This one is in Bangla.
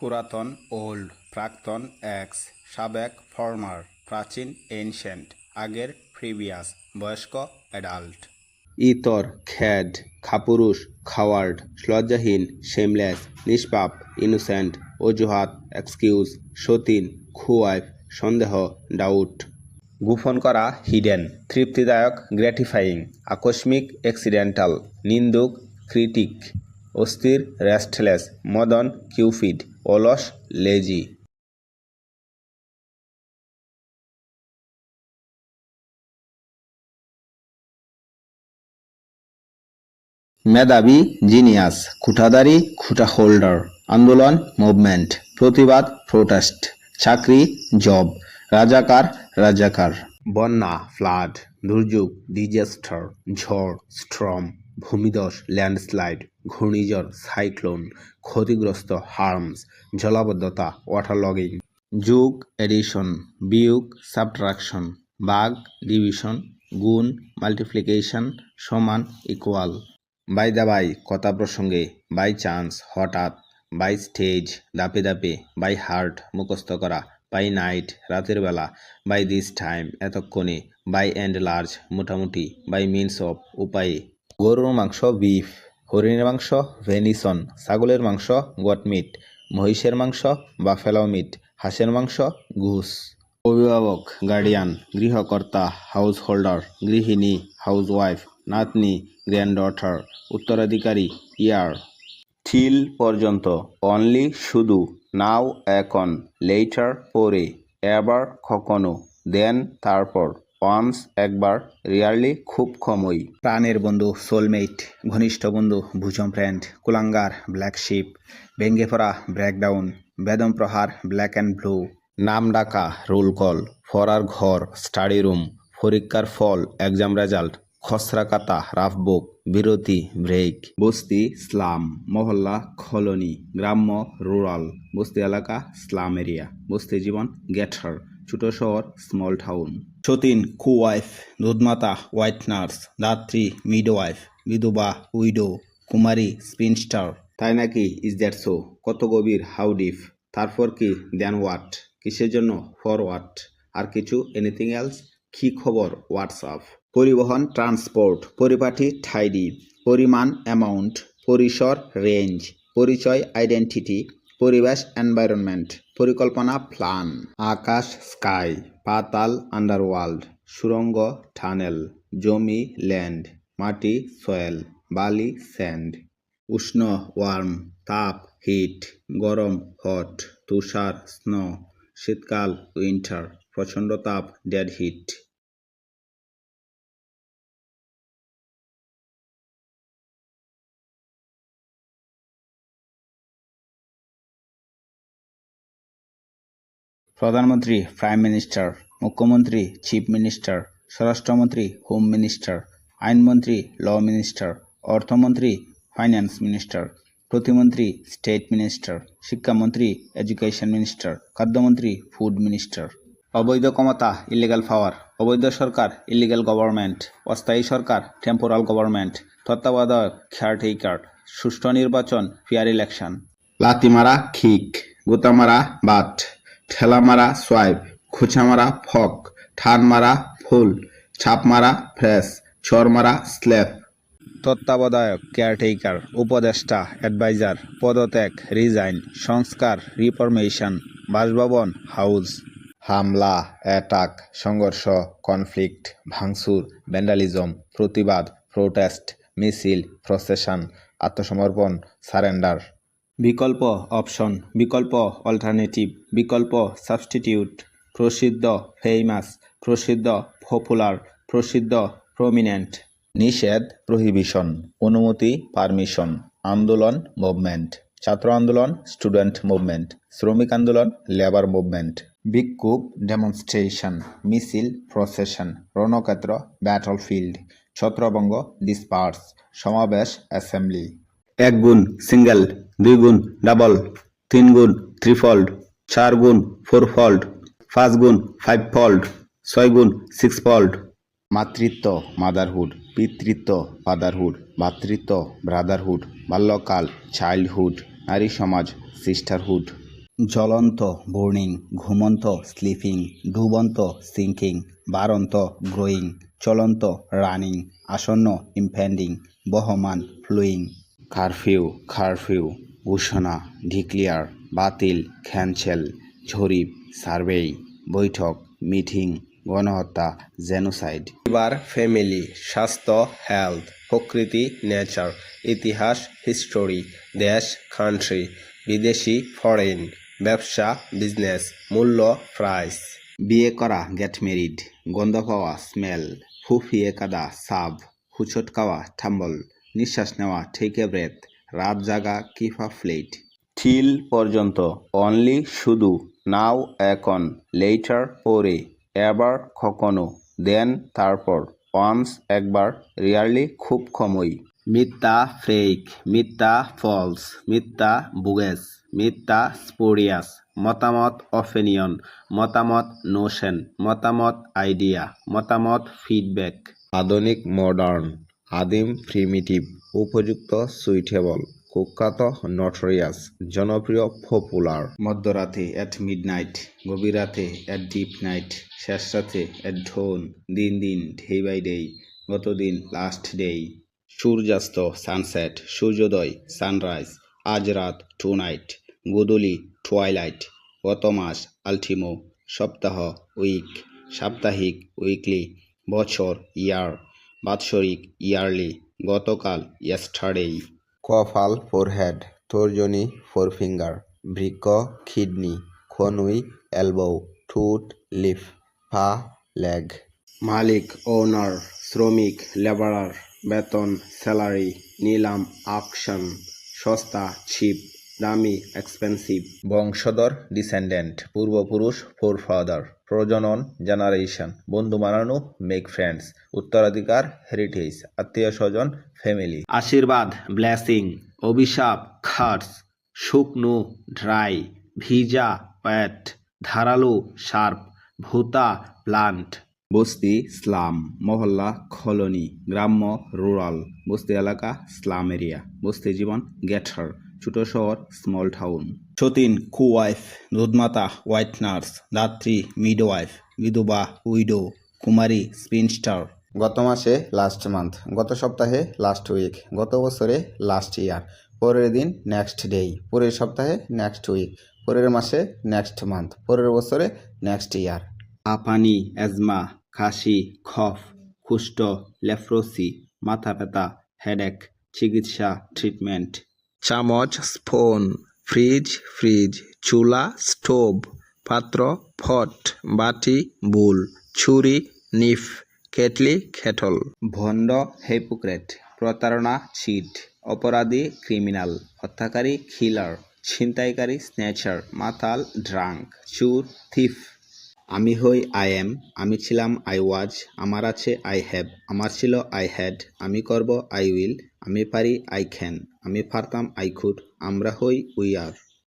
পুরাতন ওল্ড প্রাক্তন এক্স সাবেক ফর্মার প্রাচীন এনশেন্ট আগের প্রিভিয়াস বয়স্ক অ্যাডাল্ট। ইতর খ্যাড খাপুরুষ খাওয়ার্ড লজ্জাহীন শেমলেস নিষ্পাপ ইনোসেন্ট অজুহাত এক্সকিউজ সতীন খুয়াইফ সন্দেহ ডাউট। গোপন করা হিডেন তৃপ্তিদায়ক গ্র্যাটিফাইং আকস্মিক অ্যাক্সিডেন্টাল নিন্দুক ক্রিটিক অস্থির রেস্টলেস মদন কিউফিড। অলস লেজি মেধাবী জিনিয়াস খুঁটাদারি, খুঁটা হোল্ডার আন্দোলন মুভমেন্ট প্রতিবাদ প্রোটেস্ট চাকরি জব রাজাকার রাজাকার. বন্যা ফ্লাড দুর্যোগ ডিজাস্টার ঝড় স্ট্রম ভূমিধস, ল্যান্ডস্লাইড, ঘূর্ণিঝড়, সাইক্লোন, ক্ষতিগ্রস্ত হার্মস, জলাবদ্ধতা ওয়াটারলগিং যুগ এডিশন, বিয়োগ, সাবট্রাকশন, বাগ, ডিভিশন, গুণ, মাল্টিপ্লিকেশন, সমান, ইকুয়াল। বাই দা বাই, কথা প্রসঙ্গে, বাই চান্স, হঠাৎ, বাই স্টেজ, দাপে দাপে, বাই হার্ট, মুখস্থ করা, বাই নাইট, রাতের বেলা, বাই দিস টাইম, এতক্ষণে, বাই অ্যান্ড লার্জ, মোটামুটি, বাই মিনস অফ, উপায়ে। গরুর মাংস, বিফ, হরিণের মাংস, ভেনিসন, ছাগলের মাংস গটমিট মহিষের মাংস বাফেলো মিট, হাঁসের মাংস, ঘুষ। অভিভাবক, গার্ডিয়ান, গৃহকর্তা হাউস হোল্ডার গৃহিণী, হাউসওয়াইফ, নাতনি, গ্র্যান্ডডটার, উত্তরাধিকারী, ইয়ার। ঠিল পর্যন্ত, অনলি শুধু, নাও, এখন, লেটার, পরে, এবার, কখনো, দেন, তারপর। ওয়ান্স একবার রিয়ারলি খুব কমই প্রাণের বন্ধু সোলমেট ঘনিষ্ঠ বন্ধু ভুজম ফ্রেন্ড কুলাঙ্গার ব্ল্যাক শিপ ভেঙ্গে পড়া ব্রেকডাউন বেদম প্রহার ব্ল্যাক অ্যান্ড ব্লু। নাম ডাকা রোল কল ফরার ঘর স্টাডি রুম পরীক্ষার ফল এক্সাম রেজাল্ট খসরা কাতা রাফ বুক বিরতি ব্রেক। বস্তি স্লাম মহল্লা কলোনি গ্রাম্য রুরাল। বস্তি এলাকা স্লাম এরিয়া। বস্তি জীবন গেটার ছোট শহর স্মল টাউন। সতীন কুওয়াইফ দুধমাতা, হোয়াইট নার্স, দাত্রী মিডওয়াইফ বিধবা, উইডো, কুমারী, স্পিনস্টার। তাই নাকি ইজ দ্যাট সো কত গভীর হাউ ডিপ তারপর কি দেন হোয়াট কিসের জন্য? ফর হোয়াট আর কিছু? এনিথিং এলস কি খবর? হোয়াটসঅ্যাপ পরিবহন ট্রান্সপোর্ট পরিপাটি ঠাইডি পরিমাণ অ্যামাউন্ট পরিসর রেঞ্জ পরিচয় আইডেন্টিটি পরিবেশ এনভায়রনমেন্ট পরিকল্পনা প্ল্যান আকাশ স্কাই পাতাল আন্ডারওয়ার্ল্ড সুরঙ্গ টানেল জমি ল্যান্ড মাটি সয়েল বালি স্যান্ড উষ্ণ ওয়ার্ম তাপ হিট গরম হট তুষার স্নো শীতকাল উইন্টার প্রচণ্ড তাপ ডেড হিট প্রধানমন্ত্রী, প্রাইম মিনিস্টার, মুখ্যমন্ত্রী, চিফ মিনিস্টার, স্বরাষ্ট্রমন্ত্রী, হোম মিনিস্টার, আইনমন্ত্রী, ল মিনিস্টার, অর্থমন্ত্রী, ফাইন্যান্স মিনিস্টার, প্রতিমন্ত্রী, স্টেট মিনিস্টার, শিক্ষামন্ত্রী, এডুকেশন মিনিস্টার, খাদ্যমন্ত্রী, ফুড মিনিস্টার। অবৈধ ক্ষমতা, ইলিগাল পাওয়ার, অবৈধ সরকার, ইলিগাল গভর্নমেন্ট, অস্থায়ী সরকার, টেম্পোরাল গভর্নমেন্ট, তত্ত্বাবধায়ক কেয়ারটেকার সুষ্ঠু নির্বাচন, ফেয়ার ইলেকশন। লাতি মারা, খিক, গুতা মারা, বাট। ঠেলা মারা সোয়াইপ খুচা মারা ফক ঠান মারা ফুল ছাপ মারা ফ্রেশ চর মারা স্ল্যাপ তত্ত্বাবধায়ক কেয়ারটেকার উপদেষ্টা অ্যাডভাইজার পদত্যাগ রিজাইন সংস্কার রিফরমেশন বাসভবন হাউস। হামলা অ্যাটাক সংঘর্ষ কনফ্লিক্ট ভাঙচুর ভ্যান্ডালিজম প্রতিবাদ প্রোটেস্ট মিছিল প্রসেশন আত্মসমর্পণ সারেন্ডার। বিকল্প অপশন বিকল্প অল্টারনেটিভ বিকল্প সাবস্টিটিউট প্রসিদ্ধ ফেমাস প্রসিদ্ধ পপুলার প্রসিদ্ধ প্রমিনেন্ট। নিষেধ প্রহিবিশন অনুমতি পারমিশন আন্দোলন মুভমেন্ট। ছাত্র আন্দোলন স্টুডেন্ট মুভমেন্ট। শ্রমিক আন্দোলন লেবার মুভমেন্ট। বিক্ষোভ ডেমনস্ট্রেশন মিছিল প্রসেশন রণক্ষেত্র ব্যাটলফিল্ড ছত্রভঙ্গ ডিসপার্স সমাবেশ অ্যাসেম্বলি এক গুণ সিঙ্গেল দুই গুণ ডাবল তিন গুণ থ্রিফল্ড চার গুণ ফোরফল্ড পাঁচ গুণ ফাইভ ফল্ড ছয় গুণ সিক্স ফল্ড মাতৃত্ব মাদারহুড পিতৃত্ব ফাদারহুড ভাতৃত্ব ব্রাদারহুড বাল্যকাল চাইল্ডহুড নারী সমাজ সিস্টারহুড। জ্বলন্ত বোর্নিং ঘুমন্ত স্লিপিং ডুবন্ত সিঙ্কিং বারন্ত গ্রোয়িং চলন্ত রানিং আসন্ন ইম্প্যান্ডিং বহমান ফ্লুইং কারফিউ কারফিউ ঘোষণা ডিক্লিয়ার বাতিল ক্যান্সেল জরিপ সার্ভে বৈঠক মিটিং গণহত্যা জেনোসাইড। পরিবার ফ্যামিলি স্বাস্থ্য হেলথ প্রকৃতি নেচার ইতিহাস হিস্টোরি দেশ কান্ট্রি বিদেশি ফরেন ব্যবসা বিজনেস মূল্য প্রাইস। বিয়ে করা গেট মেরিড গন্ধ পাওয়া স্মেল ফুফিয়ে কাদা সাব হুচট খাওয়া থাম্বল। নিঃশ্বাস নেওয়া টেক এ ব্রেথ রাত জাগা কিফা ফ্লেট ঠিল পর্যন্ত। অনলি শুধু নাও এখন লেটার পরে, এবার, কখনো দেন তারপর ওয়ান্স একবার রিয়ারলি খুব কমই। মিথ্যা ফেক মিথ্যা ফলস মিথ্যা বুগেস মিথ্যা স্পোরিয়াস মতামত অপিনিয়ন মতামত নোশন মতামত আইডিয়া মতামত ফিডব্যাক আধুনিক মডার্ন আদিম প্রিমিটিভ উপযুক্ত সুইটেবল কুখ্যাত নটরিয়াস, জনপ্রিয় পপুলার। মধ্যরাতে অ্যাট মিডনাইট গভীর রাতে অ্যাট ডিপ নাইট শেষ রাতে অ্যাট ঢোন দিন দিন ডে বাই ডে গতদিন লাস্ট ডে সূর্যাস্ত সানসেট সূর্যোদয় সানরাইজ আজ রাত টু নাইট গোদলি টুয়াইলাইট গত মাস আলটিমো সপ্তাহ উইক সাপ্তাহিক উইকলি বছর ইয়ার বাৎসরিক ইয়ারলি গতকাল ইয়েস্টারডেই। কপাল ফোরহেড তর্জনী ফোরফিঙ্গার বৃক্ক কিডনি খনুই এলবো ঠুট লিফ পা লেগ। মালিক ওনার শ্রমিক লেবারার বেতন স্যালারি নিলাম আকশন সস্তা চিপ দামি এক্সপেন্সিভ বংশধর ডিসেন্ডেন্ট পূর্বপুরুষ ফোরফাদার প্রজনন জেনারেশন বন্ধু বানানো মেক ফ্রেন্ডস উত্তরাধিকার হেরিটেজ আত্মীয় স্বজন ফ্যামিলি আশীর্বাদ ব্লেসিং অভিশাপ খার্স শুকনো ড্রাই ভিজা প্যাট ধারালো শার্প ভূতা প্লান্ট বস্তি স্লাম মহল্লা কলোনি গ্রাম্য রুরাল বস্তি এলাকা স্লাম এরিয়া বস্তি জীবন গেটার ছোট শহর স্মল টাউন সতীন কুওয়াইফ দুধমাতা হোয়াইট নার্স দাত্রী মিডওয়াইফ বিধবা উইডো কুমারী স্পিনস্টার গত মাসে লাস্ট মান্থ গত সপ্তাহে লাস্ট উইক গত বছরে লাস্ট ইয়ার পরের দিন নেক্সট ডে পরের সপ্তাহে নেক্সট উইক পরের মাসে নেক্সট মান্থ পরের বছরে নেক্সট ইয়ার আপানি অ্যাজমা কাশি খফ কুষ্ঠ লেফ্রোসি মাথা ব্যথা হেডেক চিকিৎসা ট্রিটমেন্ট চামচ, স্পুন, ফ্রিজ ফ্রিজ, চুলা, স্টোভ, পাত্র, ফট, বাটি, বুল, ছুরি, নিফ, কেটলি খেটল ভণ্ড হেপোক্রেট প্রতারণা, চিট, অপরাধী, ক্রিমিনাল, হত্যাকারী, খিলার, ছিনতাইকারী, স্ন্যাচার, মাতাল, ড্রাঙ্ক, চুর, থিফ। আমি হই আই এম আমি ছিলাম আই ওয়াজ আমার আছে আই হ্যাভ আমার ছিল আই হ্যাড আমি করব আই উইল আমি পারি আই ক্যান আমি পারতাম আই খুড আমরা হই উই আর